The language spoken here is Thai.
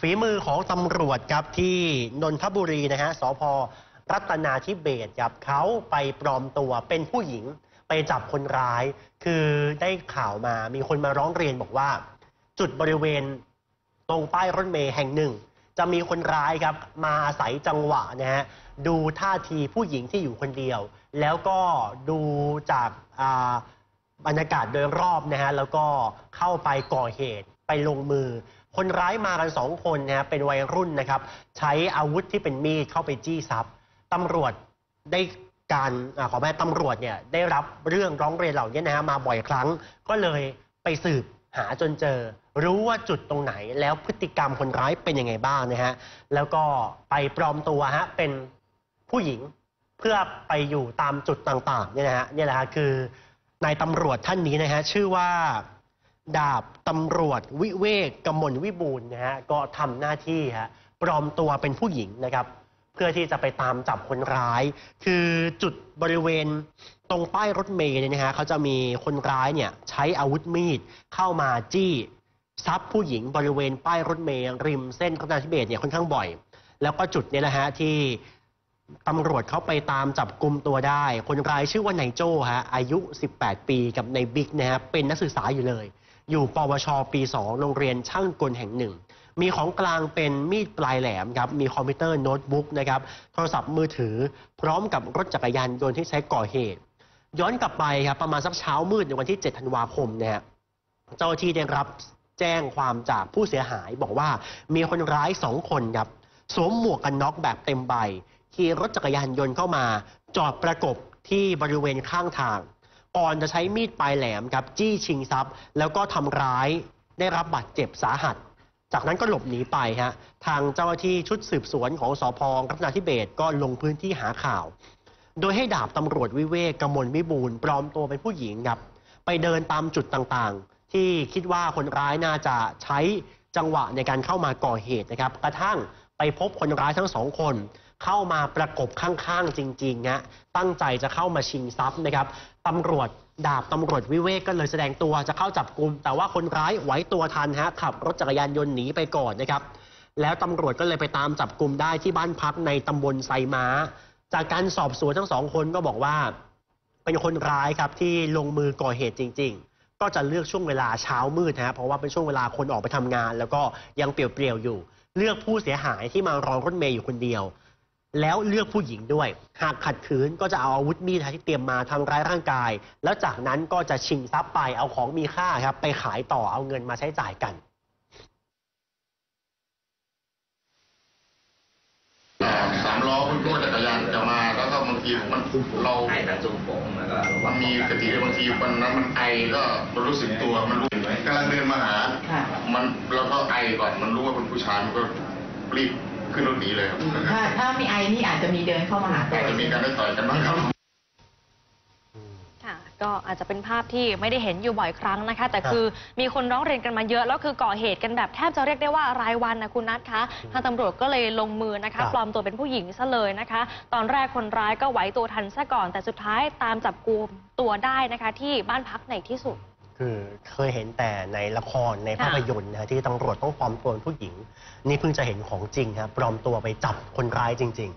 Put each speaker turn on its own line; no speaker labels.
ฝีมือของตำรวจครับที่นนทบุรีนะฮะสพรัตนาธิเบศครับเขาไปปลอมตัวเป็นผู้หญิงไปจับคนร้าย คือได้ข่าวมามีคนมาร้องเรียนบอกว่า จุดบริเวณตรงป้ายรถเมย์แห่งหนึ่ง จะมีคนร้ายครับมาอาศัยจังหวะนะฮะดูท่าทีผู้หญิงที่อยู่คนเดียว แล้วก็ดูจากอ่าบรรยากาศโดยรอบนะฮะแล้วก็เข้าไปก่อเหตุไปลงมือ คนร้ายมากันสองคนนะเป็นวัยรุ่นนะครับ ใช้อาวุธที่เป็นมีดเข้าไปจี้ทรัพย์ตำรวจได้การอขอแม่ตำรวจเนี่ยได้รับเรื่องร้องเรียนเหล่านี้นะฮะมาบ่อยครั้ง ก็เลยไปสืบหาจนเจอ รู้ว่าจุดตรงไหนแล้วพฤติกรรมคนร้ายเป็นยังไงบ้างนะฮะแล้วก็ไปปลอมตัวฮะเป็นผู้หญิงเพื่อไปอยู่ตามจุดต่างๆเนี่ยนะฮะนี่แหละฮะคือนายตำรวจท่านนี้นะฮะชื่อว่า ดาบตำรวจวิเวกกมลวิบูลย์นะฮะก็ทำหน้าที่ฮะปลอมตัวเป็นผู้หญิงนะครับ เพื่อที่จะไปตามจับคนร้าย คือจุดบริเวณตรงป้ายรถเมล์เนี่ยนะฮะเขาจะมีคนร้ายเนี่ยใช้อาวุธมีดเข้ามาจี้ซับผู้หญิงบริเวณป้ายรถเมล์ริมเส้นรัตนาธิเบศเนี่ยค่อนข้างบ่อย แล้วก็จุดเนี้แหละฮะที่ ตำรวจเขาไปตามจับกลุ่มตัวได้ คนร้ายชื่อว่านายโจ้ฮะอายุ 18 ปีกับนายบิ๊กนะฮะเป็นนักศึกษาอยู่เลย อยู่ปวช ปี 2 โรงเรียนช่างกลแห่งหนึ่ง มีของกลางเป็นมีดปลายแหลมครับมีคอมพิวเตอร์โน้ตบุ๊กนะครับโทรศัพท์มือถือ พร้อมกับรถจักรยานยนต์ที่ใช้ก่อเหตุ ย้อนกลับไปครับประมาณสักเช้ามืดในวันที่ 7 ธันวาคมนะฮะเจ้าหน้าที่ได้รับแจ้งความจากผู้เสียหายบอกว่ามีคนร้ายสองคนครับสวมหมวกกันน็อกแบบเต็มใบ ขี่รถจักรยานยนต์เข้ามา จอดประกบที่บริเวณข้างทาง ก่อนจะใช้มีดปลายแหลมครับจี้ชิงทรัพย์ แล้วก็ทำร้ายได้รับบาดเจ็บสาหัส จากนั้นก็หลบหนีไปฮะทางเจ้าหน้าที่ชุดสืบสวนของสพรัตนาธิเบศก็ลงพื้นที่หาข่าว โดยให้ดาบตำรวจวิเวกกมลวิบูลปลอมตัวเป็นผู้หญิงครับไปเดินตามจุดต่างๆ ที่คิดว่าคนร้ายน่าจะใช้จังหวะในการเข้ามาก่อเหตุนะครับ กระทั่งไปพบคนร้ายทั้งสองคน เข้ามาประกบข้างๆจริงๆฮะตั้งใจจะเข้ามาชิงทรัพย์นะครับตำรวจดาบตำรวจวิเวกก็เลยแสดงตัวจะเข้าจับกลุ่มแต่ว่าคนร้ายไหวตัวทันฮะขับรถจักรยานยนต์หนีไปก่อนนะครับ แล้วตำรวจก็เลยไปตามจับกลุ่มได้ที่บ้านพักในตำบลไซม้า จากการสอบสวนทั้งสองคนก็บอกว่า เป็นคนร้ายครับที่ลงมือก่อเหตุจริง ๆ ก็จะเลือกช่วงเวลาเช้ามืดนะฮะเพราะว่าเป็นช่วงเวลาคนออกไปทำงาน แล้วก็ยังเปลี่ยวๆอยู่ เลือกผู้เสียหายที่มารอรถเมย์อยู่คนเดียว แล้วเลือกผู้หญิงด้วย หากขัดขืนก็จะเอาอาวุธมีดที่เตรียมมาทำร้ายร่างกาย แล้วจากนั้นก็จะชิงทรัพย์ไปเอาของมีค่าครับ ไปขายต่อเอาเงินมาใช้จ่ายกัน
อ่าสามล้อคุณรถจักรยานจะมาแล้วก็บางทีมันเรา
ไอ้แบบจุ่มโป่งแล้วก็
มันมีสติบางทีมันนั้นมันไอก็มันรู้สึกตัวมันรู้กำลังเดินมาหา
ค่ะ
มันแล้วก็ไอก่อนมันรู้ว่าเป็นผู้ชายมันก็รีบ ขึ้นรถหนีเลยครับ
ถ้าถ้ามีไอนี่อาจจะมีเดินเข้ามาหาตัว
อาจจะมีการได้ต่อยกันบ้างครับ
ค่ะก็อาจจะเป็นภาพที่ไม่ได้เห็นอยู่บ่อยครั้งนะคะ แต่
ครับ
คือมีคนร้องเรียนกันมาเยอะ แล้วคือก่อเหตุกันแบบแทบจะเรียกได้ว่ารายวันนะคุณนัทคะทางตำรวจก็เลยลงมือนะ
ครั
คะ
บ
ปลอมตัวเป็นผู้หญิงซะเลยนะคะ ตอนแรกคนร้ายก็ไหวตัวทันซะก่อน แต่สุดท้ายตามจับกลุ่มตัวได้นะคะ ที่บ้านพักในที่สุด
คือเคยเห็นแต่ในละครในภาพยนตร์นะฮะที่ตำรวจต้องปลอมตัวเป็นผู้หญิง นี่เพิ่งจะเห็นของจริงครับปลอมตัวไปจับคนร้ายจริง ๆ